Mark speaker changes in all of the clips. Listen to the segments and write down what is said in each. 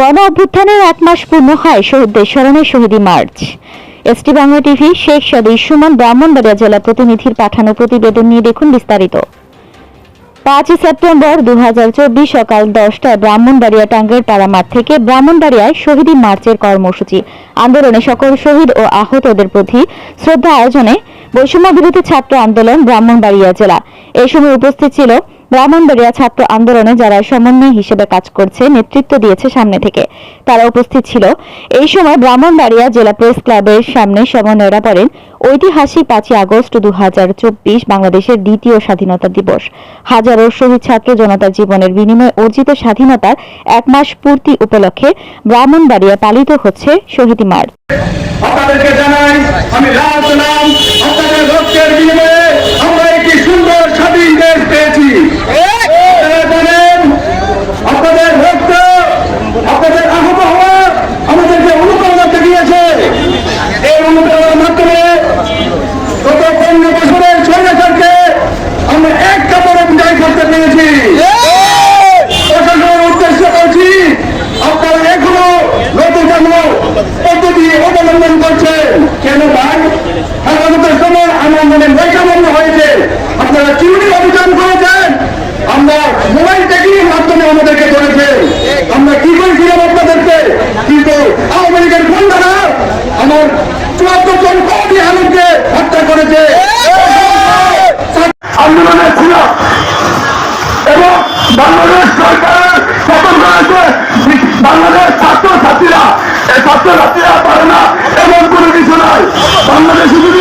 Speaker 1: গণ অভ্যুত্থানের এক মাস পূর্ণ হয় শহীদদের স্মরণে Shahidi march. S T Bangla TV Sheikh Sadi Suman Brahmanbaria জেলা প্রতিনিধির পাঠানো প্রতিবেদন নিয়ে দেখুন বিস্তারিত। পাঁচই সেপ্টেম্বর দু হাজার চব্বিশ সকাল দশটায় ব্রাহ্মণবাড়িয়া টাঙ্গের পাড়া মাঠ থেকে ব্রাহ্মণবাড়িয়ায় শহীদী মার্চের কর্মসূচি। আন্দোলনে সকল শহীদ ও আহতদের প্রতি শ্রদ্ধা আয়োজনে বৈষম্য বিরোধী ছাত্র আন্দোলন ব্রাহ্মণবাড়িয়া জেলা। এই সময় উপস্থিত ছিল ব্রাহ্মণবাড়িয়া ছাত্র আন্দোলনে যারা সমন্বয় হিসেবে কাজ করছে, নেতৃত্ব দিয়েছে সামনে থেকে। তারা উপস্থিত ছিল। এই সময় ব্রাহ্মণবাড়িয়া জেলা প্রেস ক্লাবের সামনে সমন্বয়রা বলেন ঐতিহাসিক পাঁচই আগস্ট দু হাজার চব্বিশ বাংলাদেশের দ্বিতীয় স্বাধীনতা দিবস। হাজারো শহীদ ছাত্র জনতার জীবনের বিনিময়ে অর্জিত স্বাধীনতার এক মাস পূর্তি উপলক্ষে ব্রাহ্মণবাড়িয়া পালিত হচ্ছে শহীদ মার্চ
Speaker 2: আপনাদেরকে জানাই, আমি রাজ নাম আপনাদের রক্তের নতুন পদ্ধতি অবলম্বন করছেন কেন ভাই? হেফাজতের সময় আমার মনে বৈষম্য হয়েছে। আপনারা চিরুনি অভিযান করেছেন। আমরা মোবাইল টেকনিক মাধ্যমে আমাদেরকে করেছে আমরা কি করেছিলাম আপনাদেরকে? কিন্তু আওয়ামী লীগের গুন্ডারা আমার চুয়াত্তর জন কবি আলমকে হত্যা করেছে। আন্দোলনে ছিল এবং বাংলাদেশ সরকার সতর্ক রয়েছে বাংলাদেশ ছাত্র ছাত্রীরা এই ছাত্র ছাত্রীরা পারে না, এমন কোনো কিছু নাই। বাংলাদেশে যদি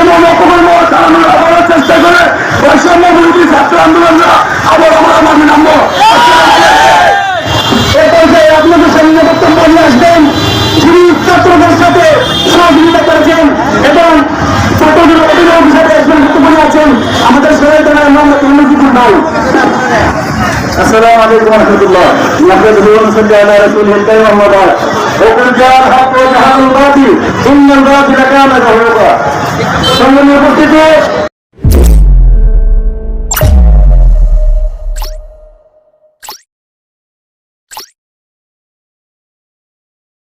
Speaker 2: এমন অপকর্ম চালানোর আবার চেষ্টা করে। বৈষম্য বিরোধী ছাত্র আন্দোলনরা আবার আমরা মাঝে নামবো। এ পর্যায়ে আপনাদের সামনে বক্তব্য নিয়ে আসবেন যিনি ছাত্রদের সাথে সহযোগিতা করেছেন এবং ছাত্রদের অভিনয় হিসাবে বক্তব্য নিয়ে আছেন, আমাদের সহায়তা নাম নাই السلام عليكم ورحمة الله نحمده ونصلي على رسوله الكريم أما بعد وقل جاء الحق وزهق الباطل إن الباطل كان زهوقا সম্মানীয় উপস্থিতি